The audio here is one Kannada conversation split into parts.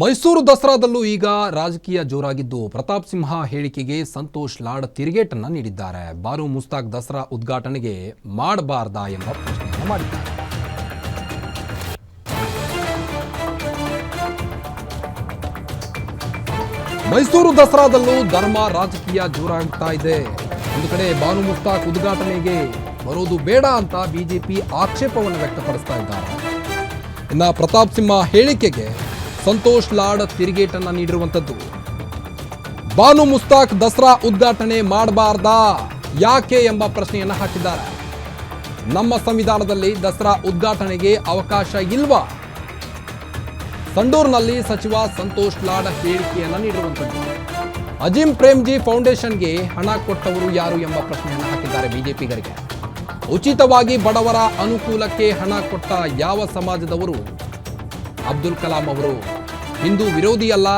ಮೈಸೂರು ದಸರಾದಲ್ಲೂ ಈಗ ರಾಜಕೀಯ ಜೋರಾಗಿದ್ದು ಪ್ರತಾಪ್ ಸಿಂಹ ಹೇಳಿಕೆಗೆ ಸಂತೋಷ್ ಲಾಡ್ ತಿರುಗೇಟನ್ನು ನೀಡಿದ್ದಾರೆ. ಬಾರು ಮುಸ್ತಾಕ್ ದಸರಾ ಉದ್ಘಾಟನೆಗೆ ಮಾಡಬಾರ್ದಾ ಎಂಬ ಪ್ರಶ್ನೆಯನ್ನು ಮಾಡಿದ್ದಾರೆ. ಮೈಸೂರು ದಸರಾದಲ್ಲೂ ಧರ್ಮ ರಾಜಕೀಯ ಜೋರಾಗ್ತಾ ಇದೆ. ಒಂದು ಕಡೆ ಬಾನು ಮುಸ್ತಾಕ್ ಉದ್ಘಾಟನೆಗೆ ಬರೋದು ಬೇಡ ಅಂತ ಬಿಜೆಪಿ ಆಕ್ಷೇಪವನ್ನು ವ್ಯಕ್ತಪಡಿಸ್ತಾ ಇದ್ದಾರೆ. ಇನ್ನು ಪ್ರತಾಪ್ ಸಿಂಹ ಹೇಳಿಕೆಗೆ ಸಂತೋಷ್ ಲಾಡ್ ತಿರುಗೇಟನ್ನ ನೀಡಿರುವಂಥದ್ದು. ಬಾನು ಮುಸ್ತಾಕ್ ದಸರಾ ಉದ್ಘಾಟನೆ ಮಾಡಬಾರ್ದಾ, ಯಾಕೆ ಎಂಬ ಪ್ರಶ್ನೆಯನ್ನ ಹಾಕಿದ್ದಾರೆ. ನಮ್ಮ ಸಂವಿಧಾನದಲ್ಲಿ ದಸರಾ ಉದ್ಘಾಟನೆಗೆ ಅವಕಾಶ ಇಲ್ವಾ? ಸಂಡೂರಿನಲ್ಲಿ ಸಚಿವ ಸಂತೋಷ್ ಲಾಡ್ ಹೇಳಿಕೆಯನ್ನು ನೀಡಿರುವಂಥದ್ದು. ಅಜಿಂ ಪ್ರೇಮ್ಜಿ ಫೌಂಡೇಶನ್ಗೆ ಹಣ ಕೊಟ್ಟವರು ಯಾರು ಎಂಬ ಪ್ರಶ್ನೆಯನ್ನು ಹಾಕಿದ್ದಾರೆ ಬಿಜೆಪಿಗರಿಗೆ. ಉಚಿತವಾಗಿ ಬಡವರ ಅನುಕೂಲಕ್ಕೆ ಹಣ ಕೊಟ್ಟ ಯಾವ ಸಮಾಜದವರು? ಅಬ್ದುಲ್ ಕಲಾಂ ಅವರು. ಹಿಂದೂ ವಿರೋಧಿ ಅಲ್ಲ,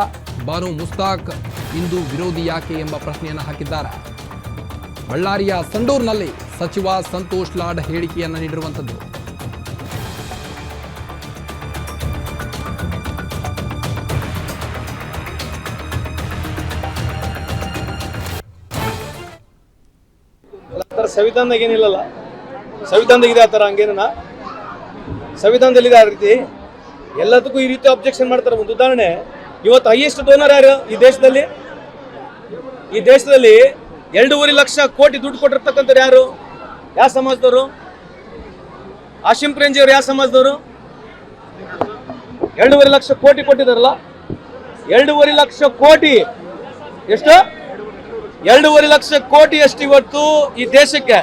ಬಾನು ಮುಸ್ತಾಕ್ ಹಿಂದೂ ವಿರೋಧಿ ಯಾಕೆ ಎಂಬ ಪ್ರಶ್ನೆಯನ್ನು ಹಾಕಿದ್ದಾರೆ. ಬಳ್ಳಾರಿಯ ಸಂಡೂರಿನಲ್ಲಿ ಸಚಿವ ಸಂತೋಷ್ ಲಾಡ್ ಹೇಳಿಕೆಯನ್ನು ನೀಡಿರುವಂಥದ್ದು. ಸಂವಿಧಾನದಾಗ ಏನಿಲ್ಲಲ್ಲ. ಸಂವಿಧಾನದಾಗ ಇದೆ ಆ ಥರ ಹಂಗೇನ ಸಂವಿಧಾನದಲ್ಲಿ ಇದೆ ಆ ರೀತಿ. ಎಲ್ಲದಕ್ಕೂ ಈ ರೀತಿ ಅಬ್ಜೆಕ್ಷನ್ ಮಾಡ್ತಾರೆ. ಒಂದು ಉದಾಹರಣೆ, ಇವತ್ತು ಹೈಯೆಸ್ಟ್ ಡೋನರ್ ಯಾರು ಈ ದೇಶದಲ್ಲಿ? ಈ ದೇಶದಲ್ಲಿ ಎರಡೂವರೆ ಲಕ್ಷ ಕೋಟಿ ದುಡ್ಡು ಕೊಟ್ಟಿರ್ತಕ್ಕಂಥವ್ರು ಯಾರು? ಯಾವ ಸಮಾಜದವರು? ಆಶಿಂ ಪ್ರೇಂಜಿ ಅವರು ಯಾವ ಸಮಾಜದವರು? ಎರಡೂವರೆ ಲಕ್ಷ ಕೋಟಿ ಕೊಟ್ಟಿದಾರಲ್ಲ ಎರಡೂವರೆ ಲಕ್ಷ ಕೋಟಿ. ಎಷ್ಟು? ಎರಡೂವರೆ ಲಕ್ಷ ಕೋಟಿ ಎಷ್ಟು ಇವತ್ತು ಈ ದೇಶಕ್ಕೆ.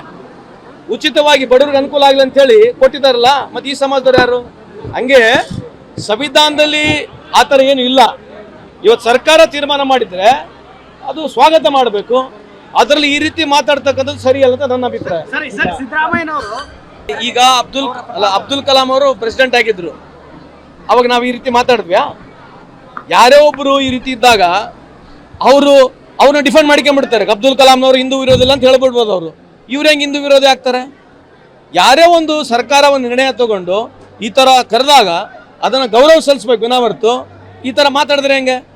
ಉಚಿತವಾಗಿ ಬಡವರಿಗೆ ಅನುಕೂಲ ಆಗಲಿ ಅಂತ ಹೇಳಿ ಕೊಟ್ಟಿದ್ದಾರಲ್ಲ, ಮತ್ತೆ ಈ ಸಮಾಜದವ್ರು ಯಾರು? ಹಂಗೆ ಸಂವಿಧಾನದಲ್ಲಿ ಆ ಥರ ಏನು ಇಲ್ಲ. ಇವತ್ತು ಸರ್ಕಾರ ತೀರ್ಮಾನ ಮಾಡಿದರೆ ಅದು ಸ್ವಾಗತ ಮಾಡಬೇಕು. ಅದರಲ್ಲಿ ಈ ರೀತಿ ಮಾತಾಡ್ತಕ್ಕಂಥದ್ದು ಸರಿಯಲ್ಲ ಅಂತ ನನ್ನ ಅಭಿಪ್ರಾಯ. ಸರಿ ಸರ್ ಈಗ ಅಬ್ದುಲ್ ಅಲ್ಲ ಅಬ್ದುಲ್ ಕಲಾಂ ಅವರು ಪ್ರೆಸಿಡೆಂಟ್ ಆಗಿದ್ರು. ಅವಾಗ ನಾವು ಈ ರೀತಿ ಮಾತಾಡಿದ್ವ್ಯಾ ಯಾರೇ ಒಬ್ಬರು ಈ ರೀತಿ ಇದ್ದಾಗ ಅವರು ಅವ್ರನ್ನ ಡಿಫೆಂಡ್ ಮಾಡ್ಕೊಂಡ್ಬಿಡ್ತಾರೆ. ಅಬ್ದುಲ್ ಕಲಾಂನವರು ಹಿಂದೂ ವಿರೋಧಿಲ್ಲ ಅಂತ ಹೇಳ್ಬಿಡ್ಬೋದು ಅವರು. ಇವ್ರು ಹೆಂಗೆ ಹಿಂದೂ ವಿರೋಧಿ ಆಗ್ತಾರೆ? ಯಾರೇ ಒಂದು ಸರ್ಕಾರ ಒಂದು ನಿರ್ಣಯ ತಗೊಂಡು ಈ ಥರ ಕರೆದಾಗ ಅದನ್ನು ಗೌರವ ಸಲ್ಲಿಸ್ಬೇಕು ವಿನಾ ಹೊರತು. ಈ ಥರ ಮಾತಾಡಿದ್ರೆ ಹೆಂಗೆ?